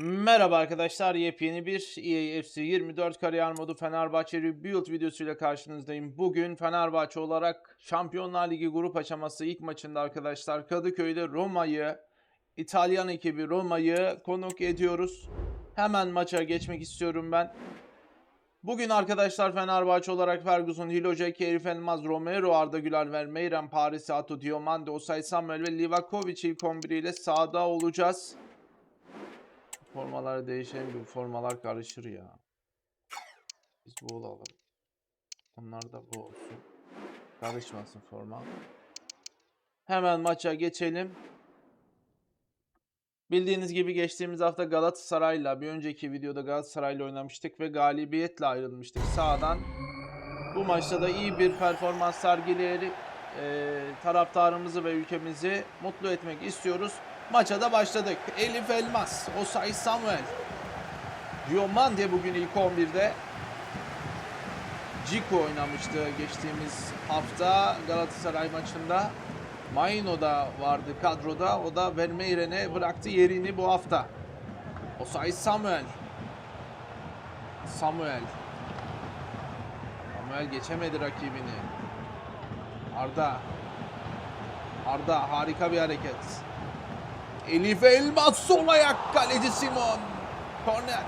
Merhaba arkadaşlar, yepyeni bir EA FC 24 kariyer modu Fenerbahçe Rebuild videosuyla karşınızdayım. Bugün Fenerbahçe olarak Şampiyonlar Ligi grup aşaması ilk maçında arkadaşlar Kadıköy'de Roma'yı, İtalyan ekibi Roma'yı konuk ediyoruz. Hemen maça geçmek istiyorum ben. Bugün arkadaşlar Fenerbahçe olarak Ferguson, Hilojek, Herif Elmaz, Romero, Arda Güler, Vermeeren, Paris, Ato, Diomande, Osay Samuel ve Livakovic ilk 11 ile sahada olacağız. Formalar değişen gibi formalar karışır ya. Biz bu olalım. Onlar da bu olsun. Karışmasın forma. Hemen maça geçelim. Bildiğiniz gibi geçtiğimiz hafta Galatasaray'la bir önceki videoda Galatasaray'la oynamıştık ve galibiyetle ayrılmıştık sağdan. Bu maçta da iyi bir performans sergileyerek taraftarımızı ve ülkemizi mutlu etmek istiyoruz. Maça da başladık. Elif Elmas, Osay Samuel, Diomande bugün ilk 11'de. Ciku oynamıştı geçtiğimiz hafta Galatasaray maçında. Maino da vardı kadroda. O da Vermeiren'e bıraktı yerini bu hafta. Osay Samuel. Samuel. Samuel geçemedi rakibini. Arda. Arda harika bir hareket. Elif Elmas sol ayak kaleci Simon. Korner.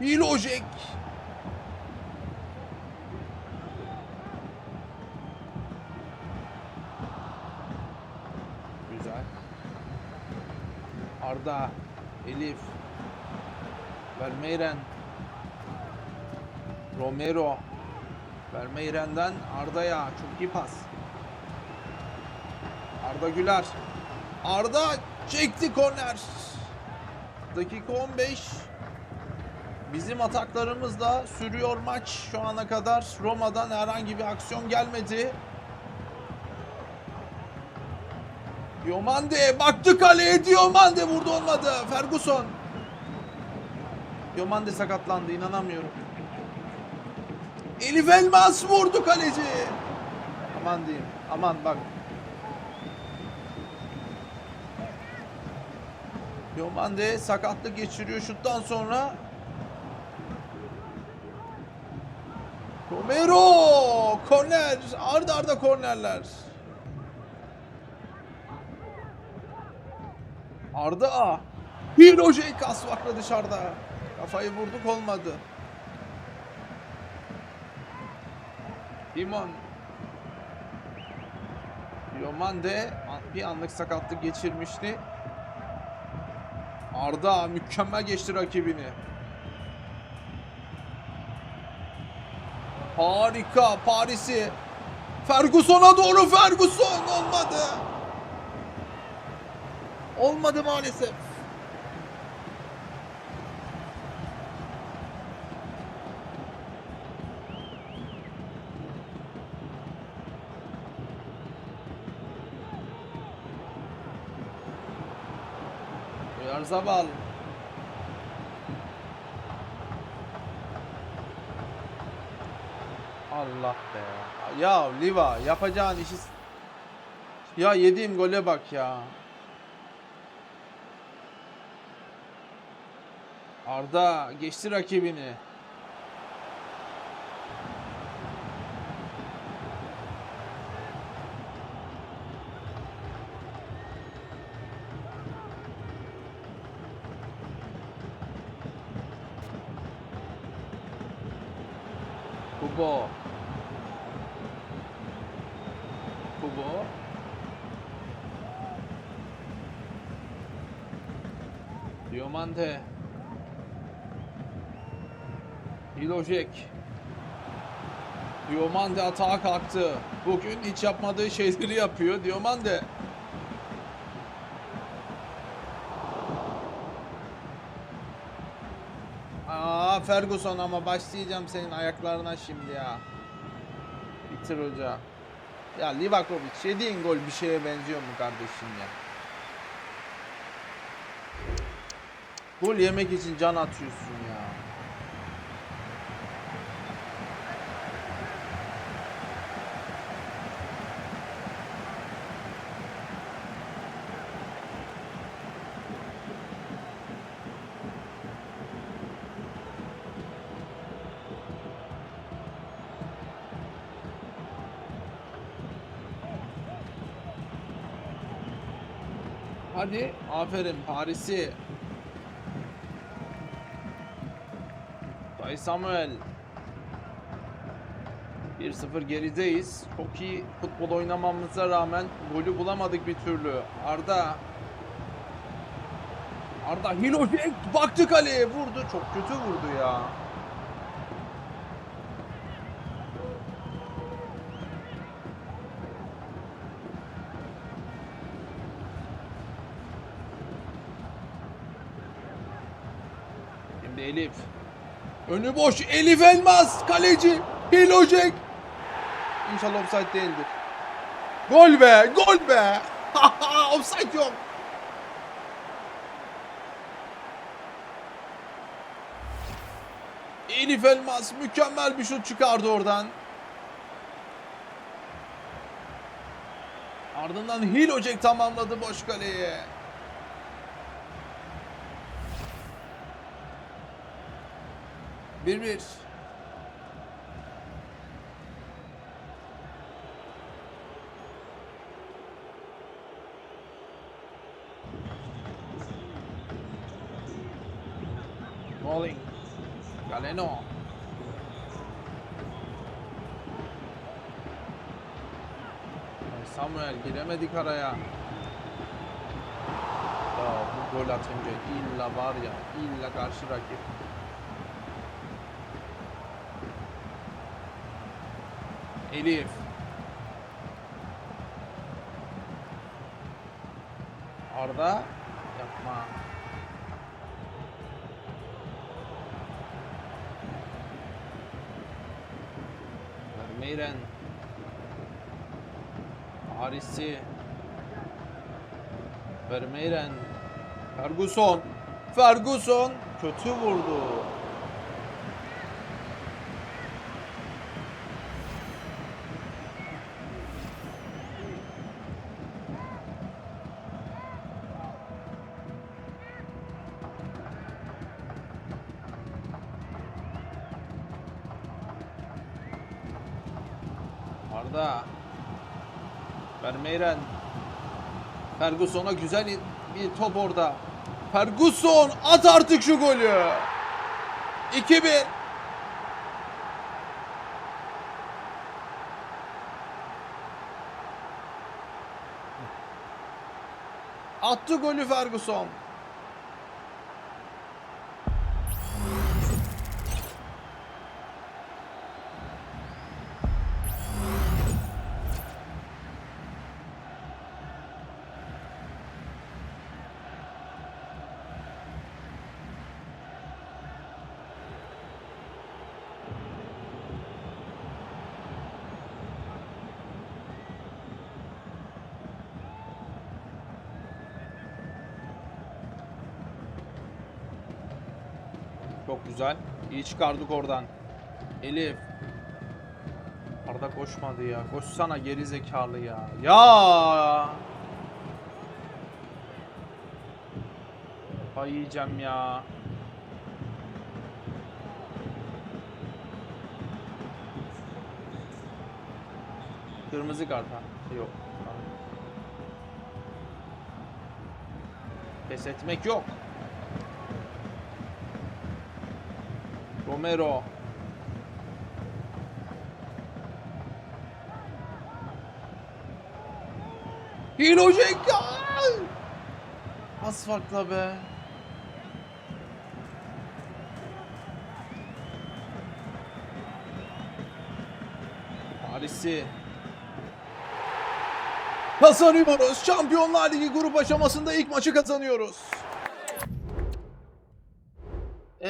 Hilojek. Güzel. Arda, Elif, Vermeiren, Romero, Vermeiren'den Arda'ya çok iyi pas. Arda Güler. Arda çekti korner. Dakika 15. Bizim ataklarımızla sürüyor maç şu ana kadar. Roma'dan herhangi bir aksiyon gelmedi. Diomande baktı kaleye Diomande vurdu olmadı. Ferguson. Diomande sakatlandı inanamıyorum. Elif Elmas vurdu kaleci. Aman diyeyim. Aman bak. Diomande sakatlık geçiriyor şuttan sonra. Romero! Korner! Arda arda kornerler. Arda! Hilojek asfakla dışarıda. Kafayı vurduk olmadı. Dimon. Diomande bir anlık sakatlık geçirmişti. Arda mükemmel geçti rakibini. Harika Paris'i. Ferguson'a doğru Ferguson olmadı. Olmadı maalesef. Oyarzabal. Allah be. Ya Liva yapacağın işi... Ya yediğim gole bak ya. Arda geçti rakibini. Kubo. Kubo. Diomante. Hilojek. Diomande atağa kalktı. Bugün hiç yapmadığı şeyleri yapıyor. Diomande. Ferguson ama başlayacağım senin ayaklarına şimdi ya. Bitir hoca. Ya Livakovic yediğin gol bir şeye benziyor mu kardeşim ya? Gol yemek için can atıyorsun ya. Hadi. Aferin Paris'i. Tay Samuel. 1-0 gerideyiz. Çok iyi futbol oynamamıza rağmen golü bulamadık bir türlü. Arda. Arda Hilojek baktı kaleye vurdu. Çok kötü vurdu ya. Elif. Önü boş. Elif Elmas. Kaleci. Hilojek. İnşallah offside değildir. Gol be. Gol be. offside yok. Elif Elmas mükemmel bir şut çıkardı oradan. Ardından Hilojek tamamladı boş kaleye. Bir bir. Smalling. Galeno. Samuel giremedik araya. Ya bu gol atınca illa var ya illa karşı rakip. Elif. Arda yapma. Vermeyren. Paris'i. Vermeyren. Ferguson. Ferguson kötü vurdu. Arda. Vermeyren. Ferguson'a güzel bir top orada. Ferguson at artık şu golü. 2-1. Attı golü Ferguson. Çok güzel. İyi çıkardık oradan. Elif. Arda koşmadı ya. Koşsana geri zekalı ya. Ya. Ay yiyeceğim ya. Kırmızı kart ha. Yok. Pes etmek yok. Romero. Hilojek ya. Az farkla be. Paris'i kazanıyoruz. Şampiyonlar Ligi grup aşamasında ilk maçı kazanıyoruz.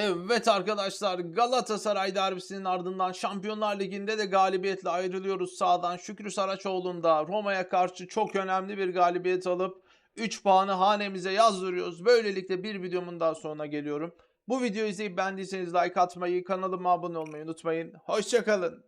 Evet arkadaşlar Galatasaray derbisinin ardından Şampiyonlar Ligi'nde de galibiyetle ayrılıyoruz sağdan. Şükrü Saraçoğlu'nda Roma'ya karşı çok önemli bir galibiyet alıp 3 puanı hanemize yazdırıyoruz. Böylelikle bir videomun daha sonuna geliyorum. Bu videoyu izleyip beğendiyseniz like atmayı, kanalıma abone olmayı unutmayın. Hoşçakalın.